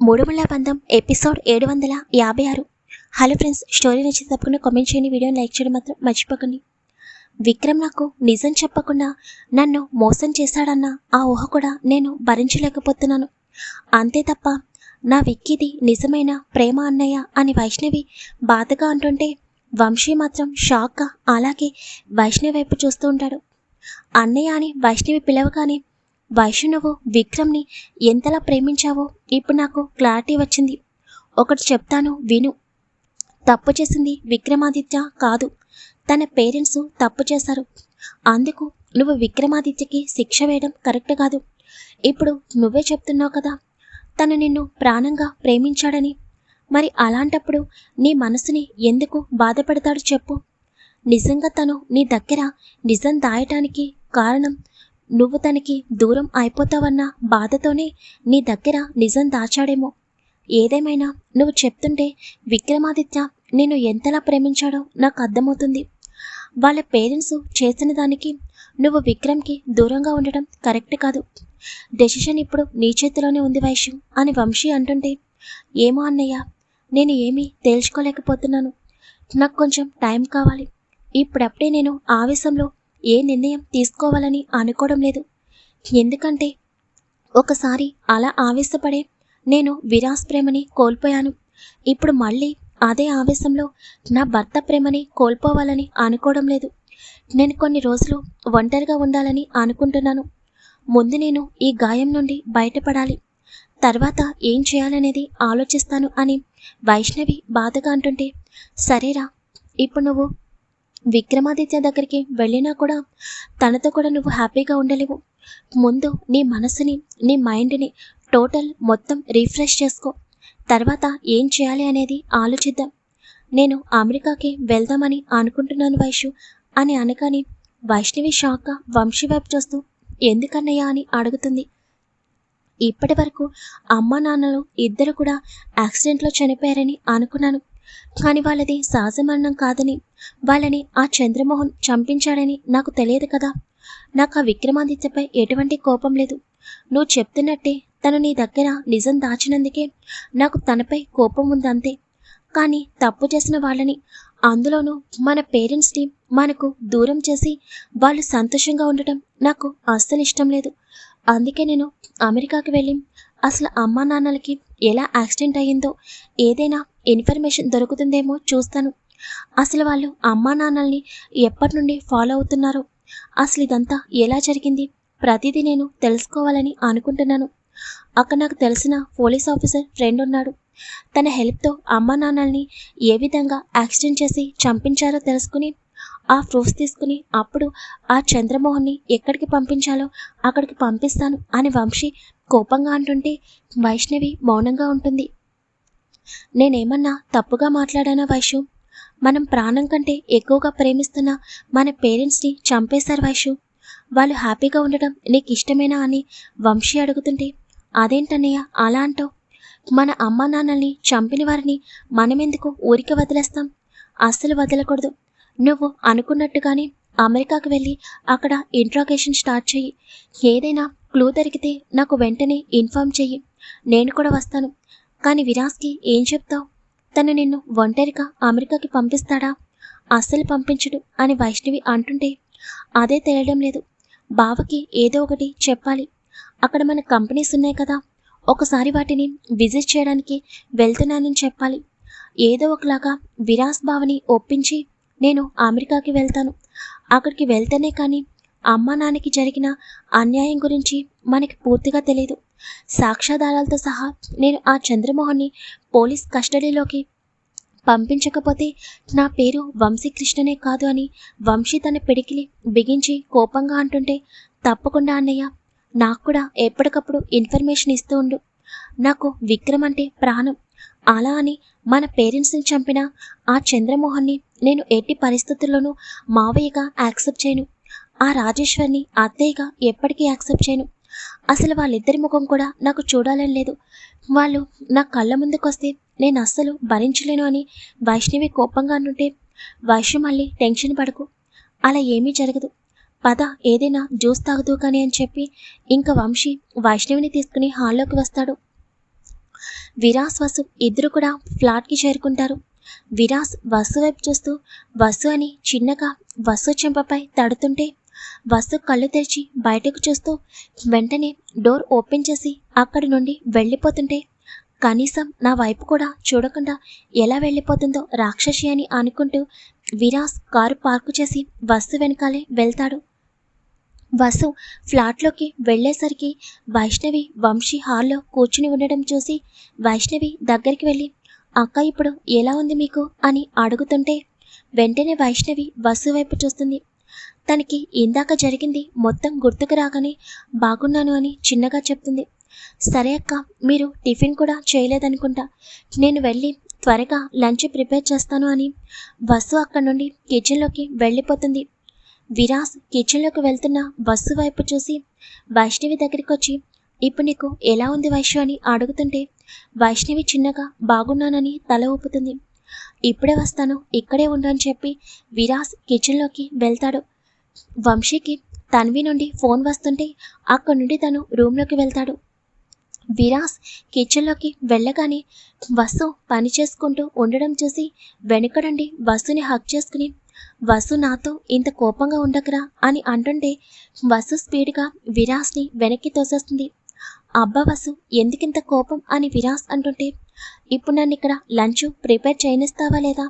మూడుముళ్ళ బంధం ఎపిసోడ్ ఏడు వందల యాభై ఆరు హలో ఫ్రెండ్స్ స్టోరీ నచ్చి తప్పకుండా కామెంట్ చేయండి వీడియోని లైక్ చేయడం మాత్రం మర్చిపోకండి. విక్రమ్ నాకు నిజం చెప్పకుండా నన్ను మోసం చేశాడన్న ఆ ఊహ కూడా నేను భరించలేకపోతున్నాను. అంతే తప్ప నా విక్కిది నిజమైన ప్రేమ అన్నయ్య అని వైష్ణవి బాధగా అంటుంటే వంశీ మాత్రం షాక్గా అలాగే వైష్ణవి వైపు చూస్తూ ఉంటాడు. అన్నయ్య అని వైష్ణవి పిలవగానే వైష్ణు నువ్వు విక్రమ్ని ఎంతలా ప్రేమించావో ఇప్పుడు నాకు క్లారిటీ వచ్చింది. ఒకటి చెప్తాను విను. తప్పు చేసింది విక్రమాదిత్య కాదు. తన పేరెంట్స్ తప్పు చేశారు. అందుకు నువ్వు విక్రమాదిత్యకి శిక్ష వేయడం కరెక్ట్ కాదు. ఇప్పుడు నువ్వే చెప్తున్నావు కదా తను నిన్ను ప్రాణంగా ప్రేమించాడని. మరి అలాంటప్పుడు నీ మనసుని ఎందుకు బాధపడతాడు చెప్పు. నిజంగా తను నీ దగ్గర నిజం దాయటానికి కారణం నువ్వు తనకి దూరం అయిపోతావన్న బాధతోనే నీ దగ్గర నిజం దాచాడేమో. ఏదేమైనా నువ్వు చెప్తుంటే విక్రమాదిత్య నేను ఎంతలా ప్రేమించాడో నాకు అర్థమవుతుంది. వాళ్ళ పేరెంట్స్ చేసిన దానికి నువ్వు విక్రమ్కి దూరంగా ఉండడం కరెక్ట్ కాదు. డెసిషన్ ఇప్పుడు నీ చేతిలోనే ఉంది వైశ్యం అని వంశీ అంటుంటే ఏమో అన్నయ్య నేను ఏమీ తేల్చుకోలేకపోతున్నాను. నాకు కొంచెం టైం కావాలి. ఇప్పుడప్పుడే నేను ఆవేశంలో ఏ నిర్ణయం తీసుకోవాలని అనుకోవడం లేదు. ఎందుకంటే ఒకసారి అలా ఆవేశపడే నేను విరాస్ ప్రేమని కోల్పోయాను. ఇప్పుడు మళ్ళీ అదే ఆవేశంలో నా భర్త ప్రేమని కోల్పోవాలని అనుకోవడం లేదు. నేను కొన్ని రోజులు ఒంటరిగా ఉండాలని అనుకుంటున్నాను. ముందు నేను ఈ గాయం నుండి బయటపడాలి. తర్వాత ఏం చేయాలనేది ఆలోచిస్తాను అని వైష్ణవి బాధగా అంటుంటే సరేరా ఇప్పుడు నువ్వు విక్రమాదిత్య దగ్గరికి వెళ్ళినా కూడా తనతో కూడా నువ్వు హ్యాపీగా ఉండలేవు. ముందు నీ మనసుని నీ మైండ్ని టోటల్ మొత్తం రీఫ్రెష్ చేసుకో. తర్వాత ఏం చేయాలి అనేది ఆలోచిద్దాం. నేను అమెరికాకి వెళ్దామని అనుకుంటున్నాను వైషు అని అనగానే వైష్ణవి షాక్గా వంశీ వైపు చూస్తూ ఎందుకన్నయ్యా? అని అడుగుతుంది. ఇప్పటి వరకు అమ్మ నాన్నలు ఇద్దరు కూడా యాక్సిడెంట్లో చనిపోయారని అనుకున్నాను. కానీ వాళ్ళది సహజ మరణం కాదని వాళ్ళని ఆ చంద్రమోహన్ చంపించాడని నాకు తెలియదు కదా. నాకు ఆ విక్రమాదిత్యపై ఎటువంటి కోపం లేదు. నువ్వు చెప్తున్నట్టే తను నీ దగ్గర నిజం దాచినందుకే నాకు తనపై కోపం ఉందంతే. కానీ తప్పు చేసిన వాళ్ళని అందులోనూ మన పేరెంట్స్ని మనకు దూరం చేసి వాళ్ళు సంతోషంగా ఉండటం నాకు అస్సలు ఇష్టం లేదు. అందుకే నేను అమెరికాకి వెళ్ళి అసలు అమ్మా నాన్నలకి ఎలా యాక్సిడెంట్ అయ్యిందో ఏదైనా ఇన్ఫర్మేషన్ దొరుకుతుందేమో చూస్తాను. అసలు వాళ్ళు అమ్మా నాన్నల్ని ఎప్పటి నుండి ఫాలో అవుతున్నారో అసలు ఇదంతా ఎలా జరిగింది? ప్రతిదీ నేను తెలుసుకోవాలని అనుకుంటున్నాను. అక్కడ నాకు తెలిసిన పోలీస్ ఆఫీసర్ ఫ్రెండ్ ఉన్నాడు. తన హెల్ప్తో అమ్మా నాన్నల్ని ఏ విధంగా యాక్సిడెంట్ చేసి చంపించారో తెలుసుకుని ఆ ప్రూఫ్స్ తీసుకుని అప్పుడు ఆ చంద్రమోహన్ని ఎక్కడికి పంపించాలో అక్కడికి పంపిస్తాను అని వంశీ కోపంగా అంటుంటే వైష్ణవి మౌనంగా ఉంటుంది. నేనేమన్నా తప్పుగా మాట్లాడానా వైషు? మనం ప్రాణం కంటే ఎక్కువగా ప్రేమిస్తున్న మన పేరెంట్స్ని చంపేశారు వైషు. వాళ్ళు హ్యాపీగా ఉండడం నీకు ఇష్టమేనా అని వంశీ అడుగుతుంటే అదేంటన్నయ్య అలా అంటావు? మన అమ్మ నాన్నల్ని చంపిన వారిని మనమెందుకు ఊరికి వదిలేస్తాం? అస్సలు వదలకూడదు. నువ్వు అనుకున్నట్టుగానే అమెరికాకు వెళ్ళి అక్కడ ఇంట్రాగేషన్ స్టార్ట్ చెయ్యి. ఏదైనా క్లూ దొరికితే నాకు వెంటనే ఇన్ఫామ్ చెయ్యి. నేను కూడా వస్తాను. కానీ విరాస్కి ఏం చెప్తావు? తను నిన్ను ఒంటరిగా అమెరికాకి పంపిస్తాడా? అస్సలు పంపించడు అని వైష్ణవి అంటుంటే అదే తెలియడం లేదు. బావకి ఏదో ఒకటి చెప్పాలి. అక్కడ మన కంపెనీస్ ఉన్నాయి కదా. ఒకసారి వాటిని విజిట్ చేయడానికి వెళ్తున్నానని చెప్పాలి. ఏదో ఒకలాగా విరాస్ బావని ఒప్పించి నేను అమెరికాకి వెళ్తాను. అక్కడికి వెళ్తేనే కానీ అమ్మ నాన్నకి జరిగిన అన్యాయం గురించి మనకి పూర్తిగా తెలియదు. సాక్ష్యాధారాలతో సహా నేను ఆ చంద్రమోహన్ని పోలీస్ కస్టడీలోకి పంపించకపోతే నా పేరు వంశీకృష్ణనే కాదు అని వంశీ తన పిడికిలి బిగించి కోపంగా అంటుంటే తప్పకుండా అన్నయ్య నాకు కూడా ఎప్పటికప్పుడు ఇన్ఫర్మేషన్ ఇస్తూ ఉండు. నాకు విక్రమ్ అంటే ప్రాణం. అలా అని మన పేరెంట్స్ని చంపిన ఆ చంద్రమోహన్ని నేను ఎట్టి పరిస్థితుల్లోనూ మావయ్యగా యాక్సెప్ట్ చేయను. ఆ రాజేశ్వర్ని అత్తయ్యగా ఎప్పటికీ యాక్సెప్ట్ చేయను. అసలు వాళ్ళిద్దరి ముఖం కూడా నాకు చూడాలని లేదు. వాళ్ళు నా కళ్ళ ముందుకొస్తే నేను అస్సలు భరించలేను అని వైష్ణవి కోపంగా అనుంటే వైష్ణవి మళ్ళీ టెన్షన్ పడకు. అలా ఏమీ జరగదు. పద ఏదైనా జ్యూస్ తాగుతూ కానీ అని చెప్పి ఇంకా వంశీ వైష్ణవిని తీసుకుని హాల్లోకి వస్తాడు. విరాస్ వసు ఇద్దరు కూడా ఫ్లాట్కి చేరుకుంటారు. విరాస్ వసు వైపు చూస్తూ వసు అని చిన్నగా వసు చెంపపై తడుతుంటే వసు కళ్ళు తెరిచి బయటకు చూస్తూ వెంటనే డోర్ ఓపెన్ చేసి అక్కడి నుండి వెళ్ళిపోతుంటే కనీసం నా వైపు కూడా చూడకుండా ఎలా వెళ్ళిపోతుందో రాక్షసి అని అనుకుంటూ విరాస్ కారు పార్కు చేసి వసు వెనకాలే వెళ్తాడు. వసు ఫ్లాట్లోకి వెళ్ళేసరికి వైష్ణవి వంశీ హాల్లో కూర్చుని ఉండడం చూసి వైష్ణవి దగ్గరికి వెళ్ళి అక్క ఇప్పుడు ఎలా ఉంది మీకు? అని అడుగుతుంటే వెంటనే వైష్ణవి వసు వైపు చూస్తుంది. తనకి ఇందాక జరిగింది మొత్తం గుర్తుకు రాగానే బాగున్నాను అని చిన్నగా చెప్తుంది. సరే అక్క మీరు టిఫిన్ కూడా చేయలేదనుకుంటా. నేను వెళ్ళి త్వరగా లంచ్ ప్రిపేర్ చేస్తాను అని బస్సు అక్కడి నుండి కిచెన్లోకి వెళ్ళిపోతుంది. విరాస్ కిచెన్లోకి వెళ్తున్న బస్సు వైపు చూసి వైష్ణవి దగ్గరికి వచ్చి ఇప్పుడు నీకు ఎలా ఉంది వైష్ణవి అని అడుగుతుంటే వైష్ణవి చిన్నగా బాగున్నానని తల ఊపుతుంది. ఇప్పుడే వస్తాను ఇక్కడే ఉండు అని చెప్పి విరాస్ కిచెన్లోకి వెళ్తాడు. వంశీకి తన్వి నుండి ఫోన్ వస్తుంటే అక్కడి నుండి తను రూమ్లోకి వెళ్తాడు. విరాస్ కిచెన్లోకి వెళ్ళగానే వసు పని చేసుకుంటూ ఉండడం చూసి వెనుకడండి వసుని హక్ చేసుకుని వసు నాతో ఇంత కోపంగా ఉండకరా అని అంటుంటే వసు స్పీడ్గా విరాస్ని వెనక్కి తోసేస్తుంది. అబ్బా వసు ఎందుకింత కోపం అని విరాస్ అంటుంటే ఇప్పుడు నన్ను ఇక్కడ లంచ్ ప్రిపేర్ చేయనిస్తావా లేదా?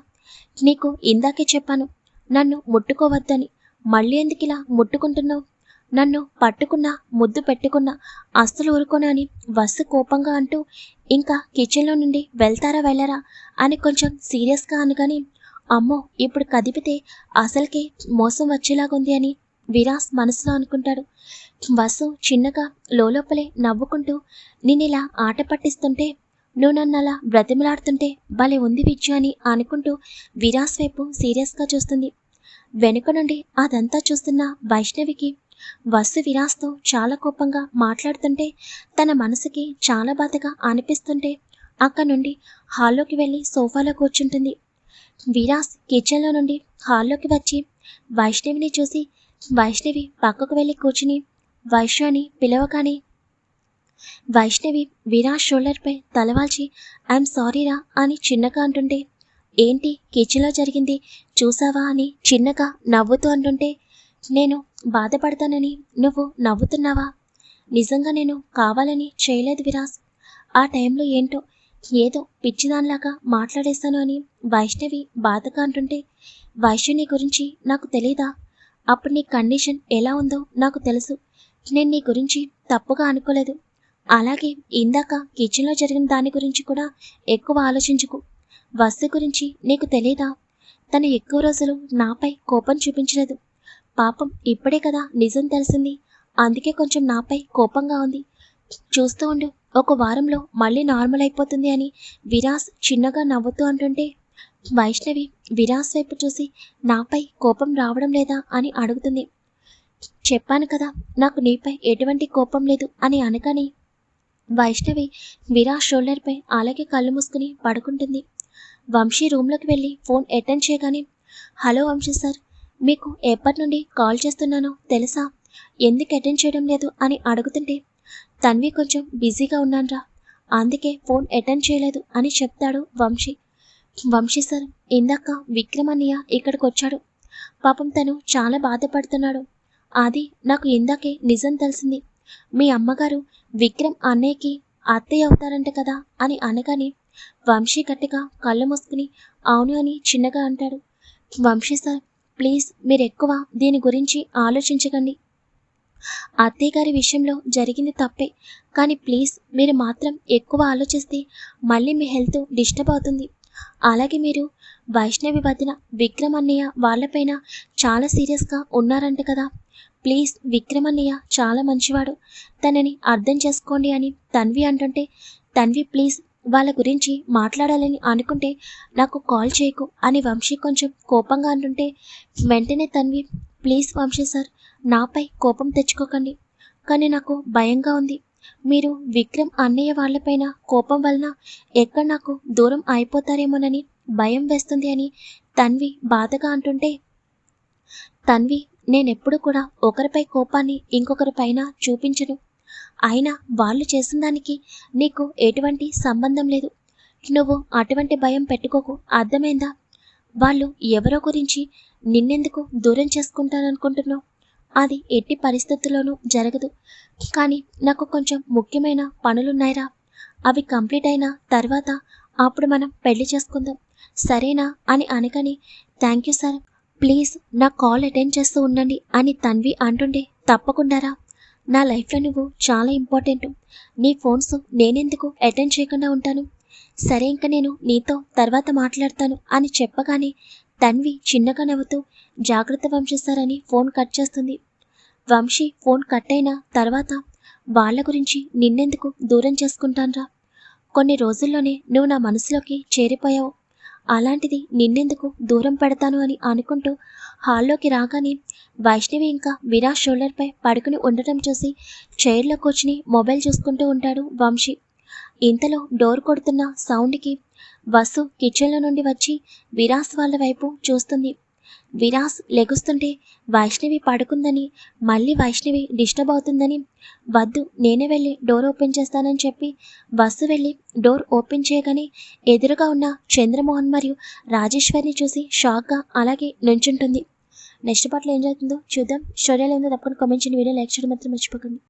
నీకు ఇందాకే చెప్పాను నన్ను ముట్టుకోవద్దని. మళ్ళీ ఎందుకు ఇలా ముట్టుకుంటున్నావు? నన్ను పట్టుకున్నా ముద్దు పెట్టుకున్నా అస్సలు ఊరుకోనా అని వస్సు కోపంగా అంటూ ఇంకా కిచెన్లో నుండి వెళ్తారా వెళ్ళరా? అని కొంచెం సీరియస్గా అనుగాని అమ్మో ఇప్పుడు కదిపితే అసలుకే మోసం వచ్చేలాగుంది అని విరాస్ మనసులో అనుకుంటాడు. వసు చిన్నగా లోపలే నవ్వుకుంటూ నిన్నిలా ఆట పట్టిస్తుంటే నువ్వు నన్ను అలా బ్రతిమలాడుతుంటే భలే ఉంది విద్యు అని అనుకుంటూ విరాస్ వైపు సీరియస్గా చూస్తుంది. వెనుక నుండి అదంతా చూస్తున్న వైష్ణవికి వసు విరాస్తో చాలా కోపంగా మాట్లాడుతుంటే తన మనసుకి చాలా బాధగా అనిపిస్తుంటే అక్కడ నుండి హాల్లోకి వెళ్ళి సోఫాలో కూర్చుంటుంది. విరాస్ కిచెన్లో నుండి హాల్లోకి వచ్చి వైష్ణవిని చూసి వైష్ణవి పక్కకు వెళ్ళి కూర్చుని వైష్ణవిని అని పిలవగానే వైష్ణవి విరాజ్ షోల్డర్పై తలవాల్చి ఐఎమ్ సారీరా అని చిన్నగా అంటుంటే ఏంటి కిచెన్లో జరిగింది? చూసావా అని చిన్నగా నవ్వుతూ అంటుంటే నేను బాధపడతానని నువ్వు నవ్వుతున్నావా? నిజంగా నేను కావాలని చేయలేదు విరాస్ ఆ టైంలో ఏంటో ఏదో పిచ్చిదానిలాగా మాట్లాడేశాను అని వైష్ణవి బాధగా అంటుంటే వైష్ణవి గురించి నాకు తెలీదా? అప్పుడు నీ కండిషన్ ఎలా ఉందో నాకు తెలుసు. నేను నీ గురించి తప్పుగా అనుకోలేదు. అలాగే ఇందాక కిచెన్లో జరిగిన దాని గురించి కూడా ఎక్కువ ఆలోచించుకు. వస్తు గురించి నీకు తెలీదా? తను ఎక్కువ రోజులు నాపై కోపం చూపించలేదు. పాపం ఇప్పుడే కదా నిజం తెలిసింది. అందుకే కొంచెం నాపై కోపంగా ఉంది. చూస్తూ ఉండు ఒక వారంలో మళ్ళీ నార్మల్ అయిపోతుంది అని విరాస్ చిన్నగా నవ్వుతూ అంటుంటే వైష్ణవి విరాస్ వైపు చూసి నాపై కోపం రావడం లేదా అని అడుగుతుంది. చెప్పాను కదా నాకు నీపై ఎటువంటి కోపం లేదు అని అనగానే వైష్ణవి విరాస్ షోల్డర్పై అలాగే కళ్ళు మూసుకుని పడుకుంటుంది. వంశీ రూమ్లోకి వెళ్ళి ఫోన్ అటెండ్ చేయగానే హలో వంశీ సార్ మీకు ఎప్పటి నుండి కాల్ చేస్తున్నానో తెలుసా? ఎందుకు అటెండ్ చేయడం లేదు? అని అడుగుతుంటే తన్వి కొంచెం బిజీగా ఉన్నాన్రా అందుకే ఫోన్ అటెండ్ చేయలేదు అని చెప్తాడు వంశీ. వంశీ సార్ ఇందాక విక్రమన్నయ్య ఇక్కడికి వచ్చాడు. పాపం తను చాలా బాధపడుతున్నాడు. అది నాకు ఇందాకే నిజం తెలిసింది. మీ అమ్మగారు విక్రమ్ అన్నయ్యకి అత్తయ్య అవుతారంట కదా అని అనగానే వంశీ గట్టిగా కళ్ళు మూసుకుని అవును అని చిన్నగా అంటాడు. వంశీ సార్ ప్లీజ్ మీరు ఎక్కువ దీని గురించి ఆలోచించకండి. అత్తయ్య గారి విషయంలో జరిగింది తప్పే కానీ ప్లీజ్ మీరు మాత్రం ఎక్కువ ఆలోచిస్తే మళ్ళీ మీ హెల్త్ డిస్టర్బ్ అవుతుంది. అలాగే మీరు వైష్ణవి వదిన విక్రమ్ అన్నయ్య వాళ్ళపైన చాలా సీరియస్గా ఉన్నారంట కదా. ప్లీజ్ విక్రమ్ అన్నయ్య చాలా మంచివాడు తనని అర్థం చేసుకోండి అని తన్వి అంటుంటే తన్వి ప్లీజ్ వాళ్ళ గురించి మాట్లాడాలని అనుకుంటే నాకు కాల్ చేయకు అని వంశీ కొంచెం కోపంగా అంటుంటే వెంటనే తన్వి ప్లీజ్ వంశీ సార్ నాపై కోపం తెచ్చుకోకండి. కానీ నాకు భయంగా ఉంది. మీరు విక్రమ్ అన్నయ్య వాళ్ళపైన కోపం వలన ఎక్కడ నాకు దూరం అయిపోతారేమోనని భయం వేస్తుంది అని తన్వి బాధగా అంటుంటే తన్వి నేనెప్పుడు కూడా ఒకరిపై కోపాన్ని ఇంకొకరి పైన చూపించను. అయినా వాళ్ళు చేసిన దానికి నీకు ఎటువంటి సంబంధం లేదు. నువ్వు అటువంటి భయం పెట్టుకోకు. అర్థమైందా? వాళ్ళు ఎవరో గురించి నిన్నెందుకు దూరం చేసుకుంటాననుకుంటున్నావు అది ఎట్టి పరిస్థితుల్లోనూ జరగదు. కానీ నాకు కొంచెం ముఖ్యమైన పనులున్నాయిరా. అవి కంప్లీట్ అయిన తర్వాత అప్పుడు మనం పెళ్ళి చేసుకుందాం. సరేనా? అని అనకని థ్యాంక్ యూ సార్. ప్లీజ్ నా కాల్ అటెండ్ చేస్తూ ఉండండి అని తన్వి అంటుండే తప్పకుండారా? నా లైఫ్లో నువ్వు చాలా ఇంపార్టెంట్. నీ ఫోన్స్ నేనెందుకు అటెండ్ చేయకుండా ఉంటాను? సరే ఇంకా నేను నీతో తర్వాత మాట్లాడతాను అని చెప్పగానే తన్వి చిన్నగా నవ్వుతూ జాగ్రత్త వంశిస్తారని ఫోన్ కట్ చేస్తుంది. వంశీ ఫోన్ కట్ అయిన తర్వాత వాళ్ళ గురించి నిన్నెందుకు దూరం చేసుకుంటాన్రా? కొన్ని రోజుల్లోనే నువ్వు నా మనసులోకి చేరిపోయావు. అలాంటిది నిన్నెందుకు దూరం పెడతాను అని అనుకుంటూ హాల్లోకి రాగానే వైష్ణవి ఇంకా విరాజ్ షోల్డర్పై పడుకుని ఉండటం చూసి చైర్లో కూర్చుని మొబైల్ చూసుకుంటూ ఉంటాడు వంశీ. ఇంతలో డోర్ కొడుతున్న సౌండ్కి వసు కిచెన్లో నుండి వచ్చి విరాస్ వాళ్ళ వైపు చూస్తుంది. విరాస్ లెగుస్తుంటే వైష్ణవి పడుకుందని మళ్ళీ వైష్ణవి డిస్టర్బ్ అవుతుందని వద్దు నేనే వెళ్ళి డోర్ ఓపెన్ చేస్తానని చెప్పి వసు వెళ్ళి డోర్ ఓపెన్ చేయగానే ఎదురుగా ఉన్న చంద్రమోహన్ మరియు రాజేశ్వరిని చూసి షాక్గా అలాగే నుంచుంటుంది. నెక్స్ట్ పాటలో ఏం జరుగుతుందో చూద్దాం. స్టోరీలో ఏందో తప్పకుండా కామెంట్ చేయండి. వీడియో లైక్ చేయడం మాత్రం మర్చిపోకండి.